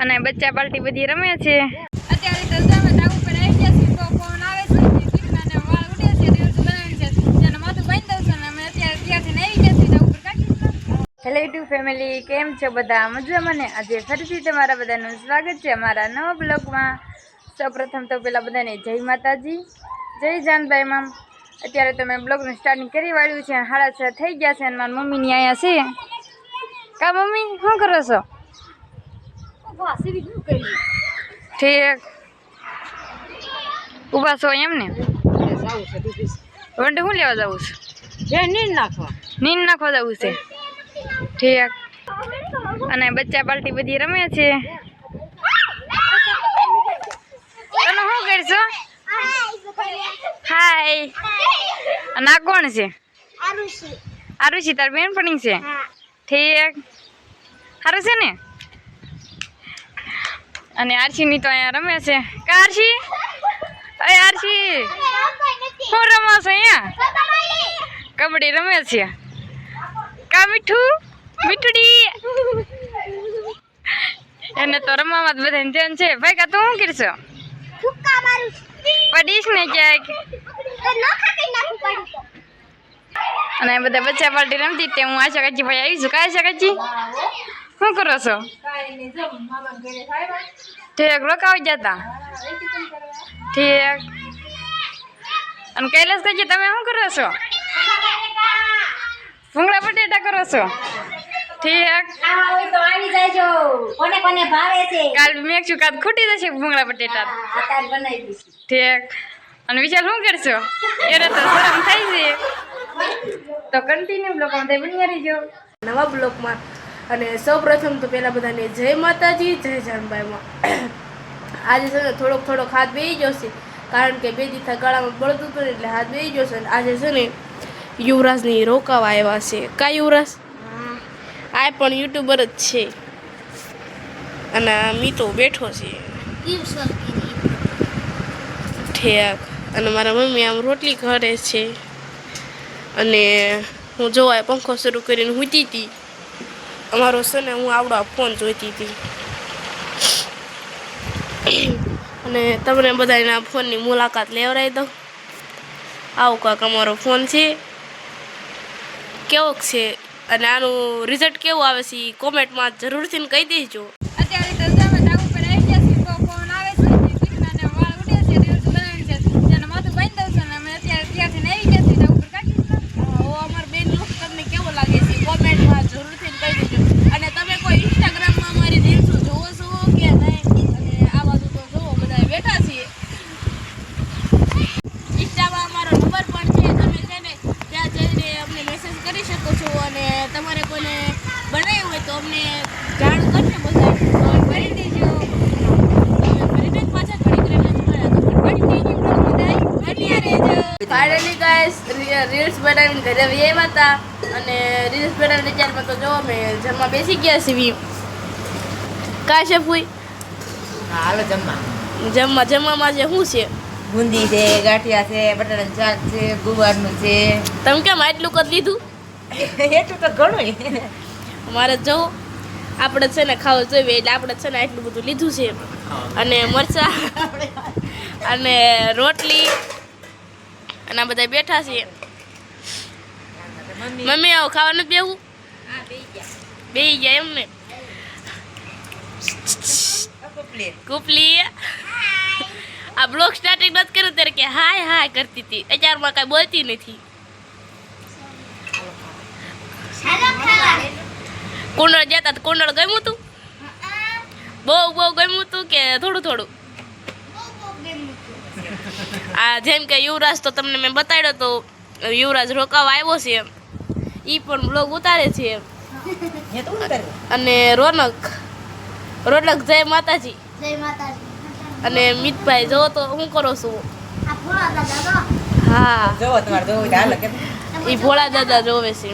અને બચ્ચા પાર્ટી બધી રમે છે. અત્યારે તો તમે તાવ ઉપર આવી ગયા છે તો ફોન આવે છે વાળ ઉડે છે રીલ્સ બનાવી છે. જેને માથું બાંધી દઉં છું ને અમે અત્યારે ત્યાંથી આવી ગયા ઉપર કાઢી હેલો યુટ્યુબ ફેમિલી કેમ છો બધા? મજામાં ને? આજે ફરીથી તમારા બધાનું સ્વાગત છે અમારા નવા બ્લોગમાં. સૌપ્રથમ તો પેલા બધાને જય માતાજી જય જાનભાઈ મામ. અત્યારે તો મેં બ્લોગનું સ્ટાર્ટિંગ કરી વાળ્યું છે સાડા છ થઈ ગયા છે અને મારી મમ્મીની અહીંયા છે. કા મમ્મી શું કરો છો? ઠીક. ઊભા છો એમ ને? વંડે હું લેવા જવું છે? નીંદ નાખવા. જવું છે? ઠીક. અને બચ્ચા પાર્ટી બધી રમે છે? તમે શું કરશો? હાય. અને આ કોણ છે? આરુષિ. તાર બેનપણી છે? ઠીક. સારું છે ને? અને આરસીની તો અહીંયા રમે છે. કા આરસી? અરે આરસી. શું રમો છો અહીંયા? કબડ્ડી રમે છે. કા મીઠું? મીઠડી. એને તો રમવામાં જ બધાને ધ્યાન છે. ભાઈ, કા તું શું કરશો? પડીશ ને ક્યાંક. અને બધા બચ્ચા પાર્ટી રમતી તે હું આશા કાચી ભાઈ આવી છું કા આશા કાચી શું કરો છો? ઠીક, રોકાવી જતા ઠીક. અને કૈલાસ કાચી તમે શું કરો છો? ભૂંગળા બટેટા કરો છો? ઠીક. કાલ મેં છું કાલ ખૂટી જશે ભૂંગળા બટેટા. ઠીક. અને વિચાર શું કરશો? એને તો શરમ થાય છે. તો કન્ટિન્યુ બ્લોકમાં નવા બ્લોકમાં અને સૌપ્રથમ તો પહેલાં બધાને જય માતાજી જય જાનબાઈમાં. આજે છે ને થોડોક થોડોક હાથ બેસી જશે કારણ કે બે દીથા ગળામાં બળતું હતું એટલે હાથ બેસી જશે અને આજે છે ને યુવરાજની રોકાવા આવ્યા છે. કા યુવરાજ? આ પણ યુટ્યુબર જ છે. અને મી મીતો બેઠો છે. ઠેક. અને મારા મમ્મી આમ રોટલી કરે છે. અને હું જોવાય પંખો શરૂ કરીને સૂતી હતી અમારો છે ને, હું આવડો ફોન જોઈતી હતી. અને તમને બધાના ફોનની મુલાકાત લેવડાવી દઉં. આવું કાંક અમારો ફોન છે. કેવોક છે? અને આનું રિઝલ્ટ કેવું આવે છે એ કોમેન્ટમાં જરૂરથી કહી દેજો અત્યારે તો તમે તાવ ઉપર આવી ગયા છીએ તો ફોન આવે છે ને કીર્તનાને વાળ ઉડે છે રીલ્સ બનાવી છે જેને માથું બાંધી દઉં છું ને અમે અત્યારે ત્યાંથી આવી ગયા છીએ તાવ ઉપર કાઢી દીધું. ઓ અમાર બેન લુક તમને કેવો લાગે છે કોમેન્ટમાં જરૂરથી કહી દેજો અને તમે કોઈ ઇન્સ્ટાગ્રામમાં અમારી રીલ્સો જોવો છો કે નહીં અને આ બાજુ તો જોવો બધા બેઠા છીએ ઇન્સ્ટામાં અમારો નંબર પણ છે તમે છે ને ત્યાં જઈને અમને મેસેજ કરી શકો છો અને તમારે કોઈને બનાવ્યું હોય તો અમને જાણ કરશે બધા તો કરી દેજો તમે ફરીને જ પાછા ઘડી કરીને જ મળ્યા તો પણ કન્ટિન્યુ બ્લોગ બધા બન્યા રહેજો ફાઇનલી ગાઈસ રીલ્સ બનાવીને ઘરે આવ્યા હતા અને રીલ્સ બનાવીને ત્યારમાં તો જો અમે જમવા બેસી ગયા છીએ કા છે ફૂઈ હાલો જમવા. જમવા જમવામાં જે શું છે? બુંદી છે ગાંઠિયા છે બટાટાનું શાક છે ગુવારનું છે. તમે કેમ આટલું કરી લીધું? એટલું તો ઘણું અમારે જો આપણે છે ને ખાવું જોઈએ એટલે આપણે છે ને આટલું બધું લીધું છે અને મરચા અને રોટલી અને આ બધા બેઠા છીએ. મમ્મી, આવું ખાવાનું જ બેવું બે ગયા એમ ને? કુપલી. આ બ્લોગ સ્ટાર્ટિંગ નથી કર્યું, ત્યારે કે હાય હાય કરતી હતી. અત્યારમાં કાંઈ બોલતી નથી. કુંડળ જતા તો કુંડળ ગમ્યું તું? બહુ બહુ ગમ્યું તું કે થોડું થોડું? આ જેમ કે યુવરાજ તો તમને મેં બતાડ્યો તો યુવરાજ રોકાવા આવ્યો છે એ પણ બ્લોગ ઉતારે છે એમ. અને રોનક રોનક જય માતાજી. જય માતાજી. અને મિતભાઈ જો તો હું કરો છો? હા. જોવો તમારે જોવું હોય તો એ ભોળા દાદા જોવે છે.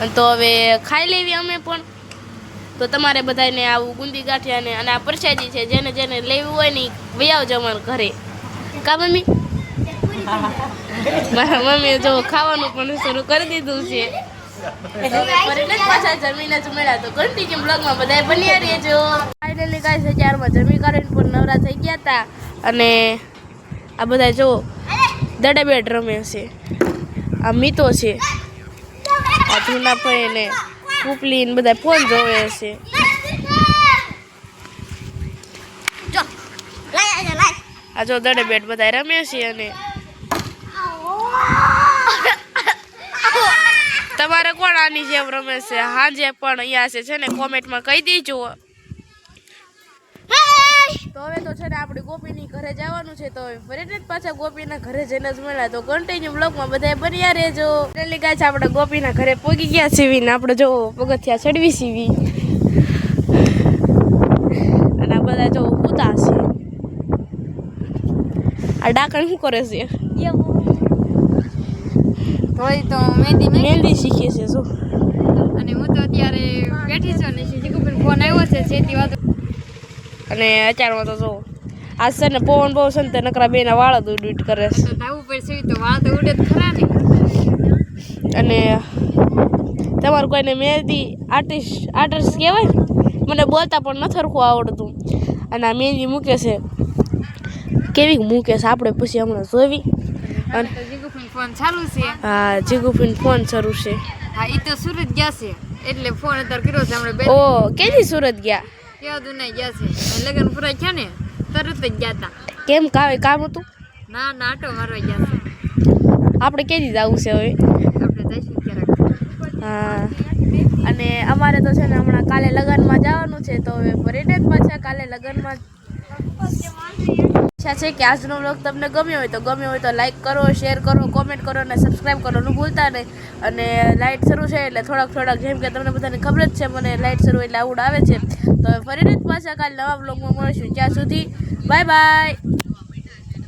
અને તો હવે ખાઈ લેવી અમે પણ. તો તમારે બધાને આવું ગુંદી ગાંઠિયાને અને આ પ્રસાદી છે જેને જેને લેવું હોય ને આવજો અમારા ઘરે. કા મમ્મી? મારા મમ્મીએ જો ખાવાનું પણ શરૂ કરી દીધું છે. પાછા જમીને જ મળ્યા. તો કન્ટિન્યુ બ્લોગમાં બધાય બન્યા રહેજો. ફાઇનલી ગાય અત્યારમાં જમી કરીને પણ નવરા થઈ ગયા હતા અને આ બધા જો દડે બેટ રમે છે. આ મીતો છે. જૂના ભાઈ ને કુપલી ને બધા ફોન જોવે છે. આ જો દડે બેટ બધા રમે છે અને તમારે કોણ આની જેમ રમે છે? હાજે પણ અહીંયા છે છે ને? કોમેન્ટમાં કહી દેજો. તો હવે તો છે ને આપણે ગોપીની ઘરે જવાનું છે તો હવે ફરીથી પાછા ગોપીના ઘરે જઈને જ મળ્યા. તો કન્ટિન્યુ બ્લોગમાં બધા બન્યા રહેજો. એટલે ગાય છે આપણે ગોપીના ઘરે પોગી ગયા સીવી ને આપણે જો પગથિયા ચડવી સીવી અને બધા જો પૂતા છે. આ ડાકણ શું કરે છે? હોય તો મહેંદી મહેંદી શીખીએ છે જો. અને હું તો અત્યારે બેઠી છું અને શીખું ફોન આવ્યો છે જેથી વાતો અને અચારમાં તો જો આ છે ને પવન બહુ છે ને તે નકરા બેના વાળ તો ઉડ કરે છે. પડશે તો વાળ તો ઉડે ખરા ને. અને તમારું કોઈને મહેંદી આર્ટિસ્ટ આર્ટિસ્ટ કહેવાય? મને બોલતા પણ ન સરખું આવડતું. અને આ મહેંદી મૂકે છે. કેવી મૂકે છે આપણે પછી હમણાં જોવી. અને ફોન ચાલુ છે. હા જીગુફીન ફોન શરૂ છે. હા એ તો સુરત ગયા છે. એટલે ફોન અત્યારે કર્યો છે હમણાં ઓ કેદી સુરત ગયા? કેવા દુનાઈ ગયા છે? લગન પૂરા થયા ને તરત જ ગયા હતા કેમ કાવે કામ હતું? ના ના આટો મારવા ગયા છે. આપણે કેદી જવું છે હવે? આપણે જઈશું ક્યારેક. હા. અને અમારે તો છે ને હમણાં કાલે લગ્નમાં જવાનું છે તો હવે ફરીને છે કાલે લગ્નમાં ઈચ્છા છે કે આજનો વ્લોગ તમને ગમ્યો હોય તો ગમ્યો હોય તો લાઇક કરો શેર કરો કોમેન્ટ કરો અને સબસ્ક્રાઈબ કરવાનું ભૂલતા નહીં. અને લાઇટ શરૂ છે એટલે થોડાક થોડાક જેમ કે તમને બધાને ખબર જ છે, મને લાઇટ શરૂ એટલે આવડ આવે છે. તો ફરીને જ પાછા કાલે નવા વ્લોગમાં મળીશું. ત્યાં સુધી બાય બાય